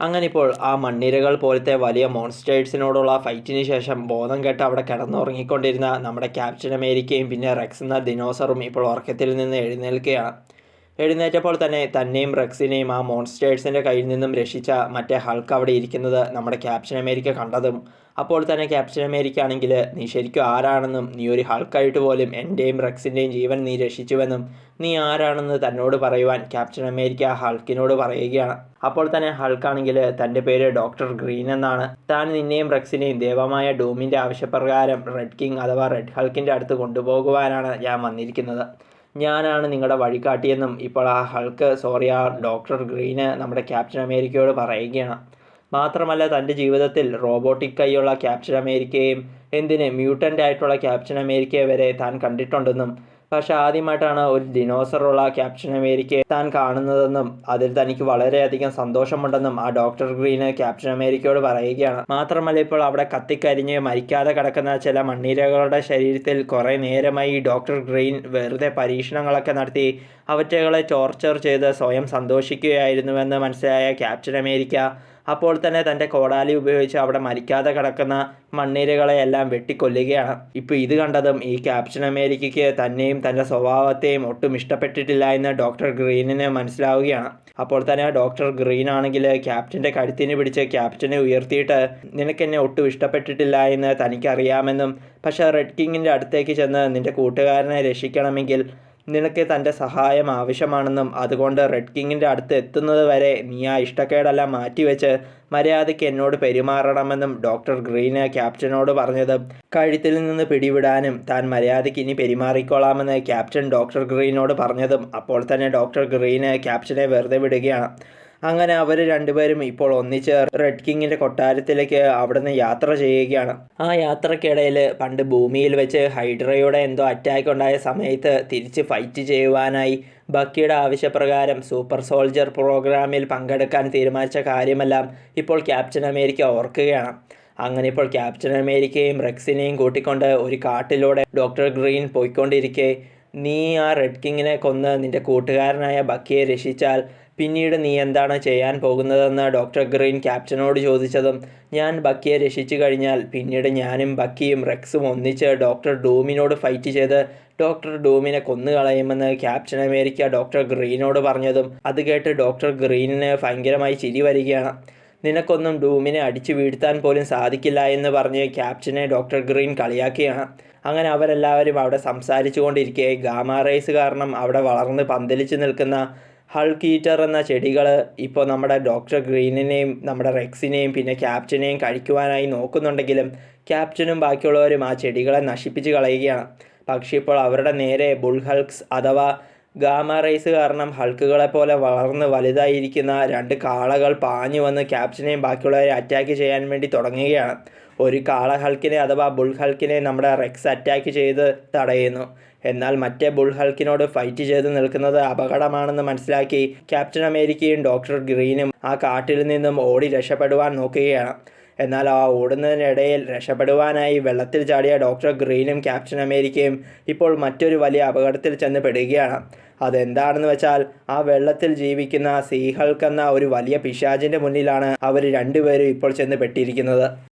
അങ്ങനെ ഇപ്പോൾ ആ മണ്ണിരകൾ പോലത്തെ വലിയ മോൺസ്റ്റേഴ്സിനോടുള്ള ഫൈറ്റിന് ശേഷം ബോധം കെട്ട് അവിടെ കിടന്നുറങ്ങിക്കൊണ്ടിരുന്ന നമ്മുടെ ക്യാപ്റ്റൻ അമേരിക്കയും പിന്നെ റെക്സ് എന്ന ദിനോസറും ഇപ്പോൾ ഉറക്കത്തിൽ നിന്ന് എഴുന്നേൽക്കുകയാണ്. എഴുന്നേറ്റപ്പോൾ തന്നെ തന്നെയും റെക്സിനെയും ആ മോൺസ്റ്റേഴ്സിന്റെ കയ്യിൽ നിന്നും രക്ഷിച്ച മറ്റേ ഹൾക്ക് അവിടെ ഇരിക്കുന്നത് നമ്മുടെ ക്യാപ്റ്റൻ അമേരിക്ക കണ്ടതും. അപ്പോൾ തന്നെ ക്യാപ്റ്റൻ അമേരിക്ക ആണെങ്കിൽ നീ ശരിക്കും ആരാണെന്നും നീ ഒരു ഹൾക്കായിട്ട് പോലും എന്റെയും റെക്സിന്റെയും ജീവൻ നീ രക്ഷിച്ചുവെന്നും നീ ആരാണെന്ന് തന്നോട് പറയുവാൻ ക്യാപ്റ്റൻ അമേരിക്ക ഹൾക്കിനോട് പറയുകയാണ്. അപ്പോൾ തന്നെ ഹൾക്കാണെങ്കിൽ തന്റെ പേര് ഡോക്ടർ ഗ്രീൻ എന്നാണ്. താൻ നിന്നെയും റെക്സിനെയും ദേവമായ ഡൂമിന്റെ ആവശ്യപ്രകാരം റെഡ് കിങ് അഥവാ റെഡ് ഹൾക്കിന്റെ അടുത്ത് കൊണ്ടുപോകുവാനാണ് ഞാൻ വന്നിരിക്കുന്നത്. ഞാനാണ് നിങ്ങളുടെ വഴികാട്ടിയെന്നും ഇപ്പോൾ ആ ഹൾക്ക് സോറി ആ ഡോക്ടർ ഗ്രീന് നമ്മുടെ ക്യാപ്റ്റൻ അമേരിക്കയോട് പറയുകയാണ്. മാത്രമല്ല തന്റെ ജീവിതത്തിൽ റോബോട്ടിക് കൈയുള്ള ക്യാപ്റ്റൻ അമേരിക്കയും എന്തിന് മ്യൂട്ടന്റ് ആയിട്ടുള്ള ക്യാപ്റ്റൻ അമേരിക്കയെ വരെ താൻ കണ്ടിട്ടുണ്ടെന്നും പക്ഷെ ആദ്യമായിട്ടാണ് ഒരു ഡിനോസറുള്ള ക്യാപ്റ്റൻ അമേരിക്ക താൻ കാണുന്നതെന്നും അതിൽ തനിക്ക് വളരെയധികം സന്തോഷമുണ്ടെന്നും ആ ഡോക്ടർ ഗ്രീന് ക്യാപ്റ്റൻ അമേരിക്കയോട് പറയുകയാണ്. മാത്രമല്ല ഇപ്പോൾ അവിടെ കത്തിക്കരിഞ്ഞ് മരിക്കാതെ കിടക്കുന്ന ചില മണ്ണീരകളുടെ ശരീരത്തിൽ കുറേ നേരമായി ഡോക്ടർ ഗ്രീൻ വെറുതെ പരീക്ഷണങ്ങളൊക്കെ നടത്തി അവറ്റകളെ ടോർച്ചർ ചെയ്ത് സ്വയം സന്തോഷിക്കുകയായിരുന്നുവെന്ന് മനസ്സിലായ ക്യാപ്റ്റൻ അമേരിക്ക അപ്പോൾ തന്നെ തന്റെ കോടാലി ഉപയോഗിച്ച് അവിടെ മരിക്കാതെ കിടക്കുന്ന മണ്ണീരുകളെയെല്ലാം വെട്ടിക്കൊല്ലുകയാണ്. ഇപ്പോൾ ഇത് കണ്ടതും ഈ ക്യാപ്റ്റൻ അമേരിക്കയ്ക്ക് തന്നെയും തന്റെ സ്വഭാവത്തെയും ഒട്ടും ഇഷ്ടപ്പെട്ടിട്ടില്ല എന്ന് ഡോക്ടർ ഗ്രീനിന് മനസ്സിലാവുകയാണ്. അപ്പോൾ തന്നെ ഡോക്ടർ ഗ്രീൻ ആണെങ്കിൽ ക്യാപ്റ്റന്റെ കഴുത്തിന് പിടിച്ച് ക്യാപ്റ്റനെ ഉയർത്തിയിട്ട് നിനക്കെന്നെ ഒട്ടും ഇഷ്ടപ്പെട്ടിട്ടില്ല എന്ന് തനിക്കറിയാമെന്നും പക്ഷേ റെഡ് കിങ്ങിന്റെ അടുത്തേക്ക് ചെന്ന് നിന്റെ കൂട്ടുകാരനെ രക്ഷിക്കണമെങ്കിൽ നിനക്ക് തന്റെ സഹായം ആവശ്യമാണെന്നും അതുകൊണ്ട് റെഡ് കിങ്ങിന്റെ അടുത്ത് എത്തുന്നത് വരെ നീ ആ ഇഷ്ടക്കേടെല്ലാം മാറ്റിവെച്ച് മര്യാദയ്ക്ക് എന്നോട് പെരുമാറണമെന്നും ഡോക്ടർ ഗ്രീന് ക്യാപ്റ്റനോട് പറഞ്ഞത്. കഴുത്തിൽ നിന്ന് പിടിവിടാനും താൻ മര്യാദയ്ക്ക് ഇനി പെരുമാറിക്കോളാമെന്ന് ക്യാപ്റ്റൻ ഡോക്ടർ ഗ്രീനോട് പറഞ്ഞതും അപ്പോൾ തന്നെ ഡോക്ടർ ഗ്രീന് ക്യാപ്റ്റനെ വെറുതെ വിടുകയാണ് അങ്ങനെ അവർ രണ്ടുപേരും ഇപ്പോൾ ഒന്നിച്ച് റെഡ് കിങ്ങിന്റെ കൊട്ടാരത്തിലേക്ക് അവിടുന്ന് യാത്ര ചെയ്യുകയാണ്. ആ യാത്രക്കിടയിൽ പണ്ട് ഭൂമിയിൽ വെച്ച് ഹൈഡ്രയുടെ എന്തോ അറ്റാക്ക് ഉണ്ടായ സമയത്ത് തിരിച്ച് ഫൈറ്റ് ചെയ്യുവാനായി ബക്കിയുടെ ആവശ്യപ്രകാരം സൂപ്പർ സോൾജർ പ്രോഗ്രാമിൽ പങ്കെടുക്കാൻ തീരുമാനിച്ച കാര്യമെല്ലാം ഇപ്പോൾ ക്യാപ്റ്റൻ അമേരിക്ക ഓർക്കുകയാണ്. അങ്ങനെ ഇപ്പോൾ ക്യാപ്റ്റൻ അമേരിക്കയും റെക്സിനെയും കൂട്ടിക്കൊണ്ട് ഒരു കാട്ടിലൂടെ ഡോക്ടർ ഗ്രീൻ പോയിക്കൊണ്ടിരിക്കെ. നീ ആ റെഡ് കിങ്ങിനെ കൊന്ന് നിന്റെ കൂട്ടുകാരനായ ബക്കിയെ രക്ഷിച്ചാൽ പിന്നീട് നീ എന്താണ് ചെയ്യാൻ പോകുന്നതെന്ന് ഡോക്ടർ ഗ്രീൻ ക്യാപ്റ്റനോട് ചോദിച്ചതും ഞാൻ ബക്കിയെ രക്ഷിച്ചു കഴിഞ്ഞാൽ പിന്നീട് ഞാനും ബക്കിയും റെക്സും ഒന്നിച്ച് ഡോക്ടർ ഡൂമിനോട് ഫൈറ്റ് ചെയ്ത് ഡോക്ടർ ഡൂമിനെ കൊന്നുകളയുമെന്ന് ക്യാപ്റ്റൻ അമേരിക്ക ഡോക്ടർ ഗ്രീനോട് പറഞ്ഞതും അത് കേട്ട് ഡോക്ടർ ഗ്രീനിന് ഭയങ്കരമായി ചിരി വരികയാണ്. നിനക്കൊന്നും ഡൂമിനെ അടിച്ചു വീഴ്ത്താൻ പോലും സാധിക്കില്ല എന്ന് പറഞ്ഞ് ക്യാപ്റ്റനെ ഡോക്ടർ ഗ്രീൻ കളിയാക്കിയാണ് അങ്ങനെ അവരെല്ലാവരും അവിടെ സംസാരിച്ചു ഗാമ റേസ് കാരണം അവിടെ വളർന്ന് പന്തലിച്ച് നിൽക്കുന്ന ഹൾക്കീറ്റർ എന്ന ചെടികൾ ഇപ്പോൾ നമ്മുടെ ഡോക്ടർ ഗ്രീനിനെയും നമ്മുടെ റെക്സിനെയും പിന്നെ ക്യാപ്റ്റനെയും കഴിക്കുവാനായി നോക്കുന്നുണ്ടെങ്കിലും ക്യാപ്റ്റനും ബാക്കിയുള്ളവരും ആ ചെടികളെ നശിപ്പിച്ച് കളയുകയാണ്. പക്ഷേ ഇപ്പോൾ അവരുടെ നേരെ ബുൾഹൾക്സ് അഥവാ ഗാമ റേസ് കാരണം ഹൾക്കുകളെ പോലെ വളർന്ന് വലുതായിരിക്കുന്ന രണ്ട് കാളകൾ പാഞ്ഞു വന്ന് ക്യാപ്റ്റനെയും ബാക്കിയുള്ളവരെ അറ്റാക്ക് ചെയ്യാൻ വേണ്ടി തുടങ്ങുകയാണ്. ഒരു കാള ഹൾക്കിനെ അഥവാ ബുൾ ഹൾക്കിനെ നമ്മുടെ റെക്സ് അറ്റാക്ക് ചെയ്ത് തടയുന്നു. എന്നാൽ മറ്റേ ബുൾ ഹൾക്കിനോട് ഫൈറ്റ് ചെയ്ത് നിൽക്കുന്നത് അപകടമാണെന്ന് മനസ്സിലാക്കി ക്യാപ്റ്റൻ അമേരിക്കയും ഡോക്ടർ ഗ്രീനും ആ കാട്ടിൽ നിന്നും ഓടി രക്ഷപ്പെടുവാൻ നോക്കുകയാണ്. എന്നാൽ ആ ഓടുന്നതിനിടയിൽ രക്ഷപ്പെടുവാനായി വെള്ളത്തിൽ ചാടിയ ഡോക്ടർ ഗ്രീനും ക്യാപ്റ്റൻ അമേരിക്കയും ഇപ്പോൾ മറ്റൊരു വലിയ അപകടത്തിൽ ചെന്ന് പെടുകയാണ്. അതെന്താണെന്ന് വെച്ചാൽ ആ വെള്ളത്തിൽ ജീവിക്കുന്ന സീഹൾക്കെന്ന ഒരു വലിയ പിശാചിന്റെ മുന്നിലാണ് അവർ രണ്ടുപേരും ഇപ്പോൾ ചെന്ന് പെട്ടിരിക്കുന്നത്.